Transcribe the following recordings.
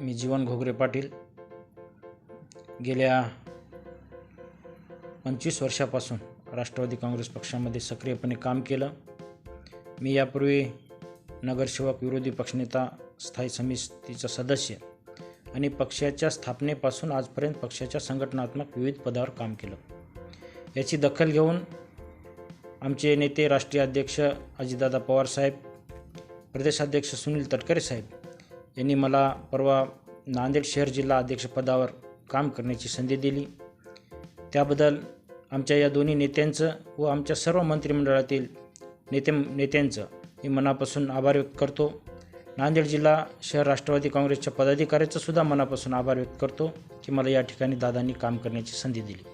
मी जीवन घोगरे पाटील. गेल्या पंचवीस वर्षापासून राष्ट्रवादी काँग्रेस पक्षामध्ये सक्रियपणे काम केलं. मी यापूर्वी नगरसेवक विरोधी पक्षनेता स्थायी समितीचा सदस्य आणि पक्षाच्या स्थापनेपासून आजपर्यंत पक्षाच्या संघटनात्मक विविध पदावर काम केलं. याची दखल घेऊन आमचे नेते राष्ट्रीय अध्यक्ष अजितदादा पवारसाहेब प्रदेशाध्यक्ष सुनील तटकरे साहेब यांनी मला परवा नांदेड शहर जिल्हा अध्यक्षपदावर काम करण्याची संधी दिली. त्याबद्दल आमच्या या दोन्ही नेत्यांचं व आमच्या सर्व मंत्रिमंडळातील नेते नेत्यांचं मी मनापासून आभार व्यक्त करतो. नांदेड जिल्हा शहर राष्ट्रवादी काँग्रेसच्या पदाधिकाऱ्याचं सुद्धा मनापासून आभार व्यक्त करतो की मला या ठिकाणी दादांनी काम करण्याची संधी दिली.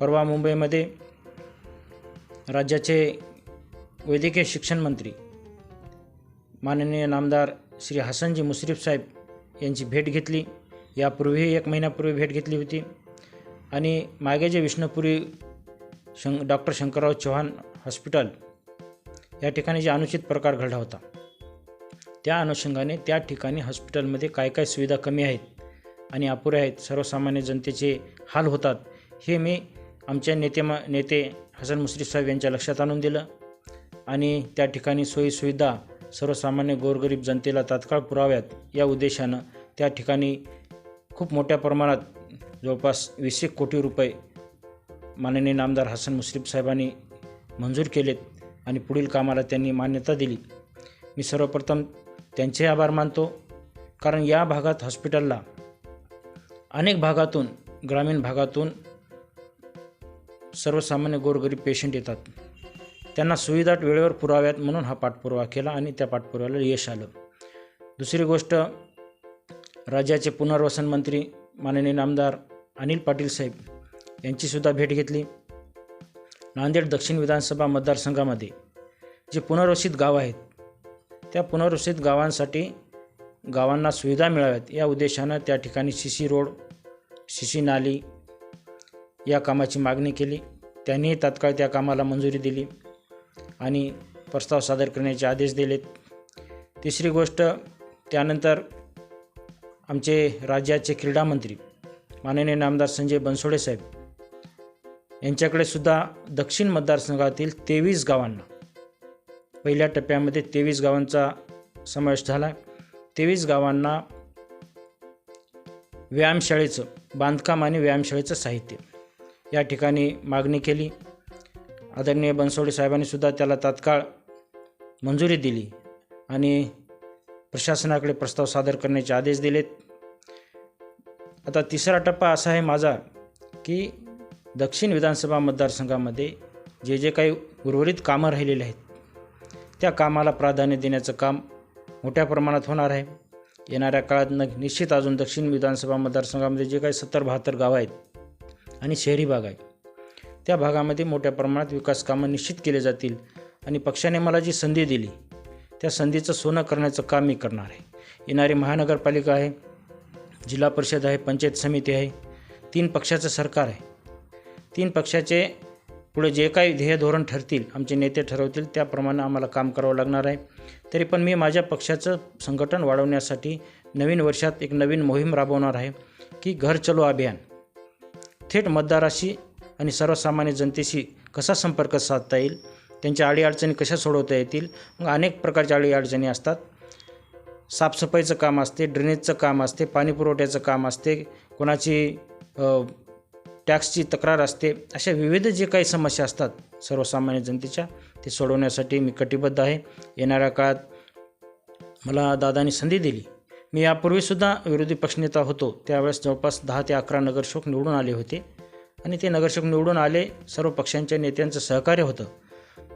परवा मुंबईमध्ये राज्याचे वैद्यकीय शिक्षण मंत्री माननीय नामदार श्री हसनजी मुश्रीफ साहेब यांची भेट घेतली. यापूर्वीही एक महिन्यापूर्वी भेट घेतली होती. आणि मागे जे विष्णुपुरी शं डॉक्टर शंकरराव चव्हाण हॉस्पिटल या ठिकाणी जे अनुचित प्रकार घडला होता त्या अनुषंगाने त्या ठिकाणी हॉस्पिटलमध्ये काय काय सुविधा कमी आहेत आणि अपुऱ्या आहेत सर्वसामान्य जनतेचे हाल होतात हे मी आमच्या नेते म नेते हसन मुश्रीफ साहेब यांच्या लक्षात आणून दिलं. आणि त्या ठिकाणी सोयीसुविधा सर्वसामान्य गोरगरीब जनतेला तात्काळ पुराव्यात. या उद्देशानं त्या ठिकाणी खूप मोठ्या प्रमाणात जवळपास वीस एक कोटी रुपये माननीय नामदार हसन मुश्रीफ साहेबांनी मंजूर केलेत आणि पुढील कामाला त्यांनी मान्यता दिली. मी सर्वप्रथम त्यांचे आभार मानतो कारण या भागात हॉस्पिटलला अनेक भागातून ग्रामीण भागातून सर्वसामान्य गोरगरीब पेशंट येतात. त्यांना सुविधा वेळेवर पुराव्यात म्हणून हा पाठपुरावा केला आणि त्या पाठपुराव्याला यश आलं. दुसरी गोष्ट राज्याचे पुनर्वसन मंत्री माननीय नामदार अनिल पाटील साहेब यांचीसुद्धा भेट घेतली. नांदेड दक्षिण विधानसभा मतदारसंघामध्ये जे पुनर्वसित गाव आहेत त्या पुनर्वसित गावांसाठी गावांना सुविधा मिळाव्यात या उद्देशानं त्या ठिकाणी C C road C C नाली या कामाची मागणी केली. त्यांनी तात्काळ त्या कामाला मंजुरी दिली. आणि प्रस्ताव सादर करण्याचे आदेश दिलेत. तिसरी गोष्ट त्यानंतर आमचे राज्याचे क्रीडा मंत्री माननीय नामदार संजय बनसोडे साहेब यांच्याकडे सुद्धा दक्षिण मतदारसंघातील तेवीस गावांना पहिल्या टप्प्यामध्ये तेवीस गावांचा समावेश झाला. तेवीस गावांना व्यायामशाळेचं बांधकाम आणि व्यायामशाळेचं साहित्य या ठिकाणी मागणी केली. आदरणीय बनसोडे साहेबांनी सुद्धा त्याला तात्काळ मंजुरी दिली आणि प्रशासनाकडे प्रस्ताव सादर करण्याचे आदेश दिलेत. आता तिसरा टप्पा असा आहे माझा की दक्षिण विधानसभा मतदारसंघामध्ये जे जे काही उर्वरित कामं राहिलेली आहेत त्या कामाला प्राधान्य देण्याचं काम मोठ्या प्रमाणात होणार आहे. येणाऱ्या काळात न निश्चित अजून दक्षिण विधानसभा मतदारसंघामध्ये जे काही सत्तर बहात्तर गावं आहेत आणि शहरी भाग आहे त्या भागामध्ये मोठ्या प्रमाणात विकास कामं निश्चित केले जातील आणि पक्षाने मला जी संधी दिली त्या संधीचं सोनं करण्याचं काम मी करणार आहे. येणारी महानगरपालिका आहे जिल्हा परिषद आहे पंचायत समिती आहे तीन पक्षाचं सरकार आहे. तीन पक्षाचे पुढे जे काही ध्येय धोरण ठरतील आमचे नेते ठरवतील त्याप्रमाणे आम्हाला काम करावं लागणार आहे. तरी पण मी माझ्या पक्षाचं संघटन वाढवण्यासाठी नवीन वर्षात एक नवीन मोहीम राबवणार आहे की घर चलो अभियान. थेट मतदाराशी आणि सर्वसामान्य जनतेशी कसा संपर्क साधता येईल? त्यांच्या अडीअडचणी कशा सोडवता येतील? मग अनेक प्रकारच्या अडीअडचणी असतात. साफसफाईचं काम असते ड्रेनेजचं काम असते पाणी पुरवठ्याचं काम असते कोणाची टॅक्सची तक्रार असते. अशा विविध जे काही समस्या असतात सर्वसामान्य जनतेच्या ते सोडवण्यासाठी मी कटिबद्ध आहे. येणाऱ्या काळात मला दादानी संधी दिली. मी यापूर्वीसुद्धा विरोधी पक्षनेता होतो. त्यावेळेस जवळपास दहा ते अकरा नगरसेवक निवडून आले होते. आणि ते नगरसेवक निवडून आले. सर्व पक्षांच्या नेत्यांचं सहकार्य होतं.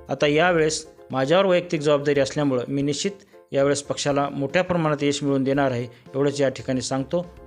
आता यावेळेस माझ्यावर वैयक्तिक जबाबदारी असल्यामुळं मी निश्चित यावेळेस पक्षाला मोठ्या प्रमाणात यश मिळवून देणार आहे एवढंच या ठिकाणी सांगतो.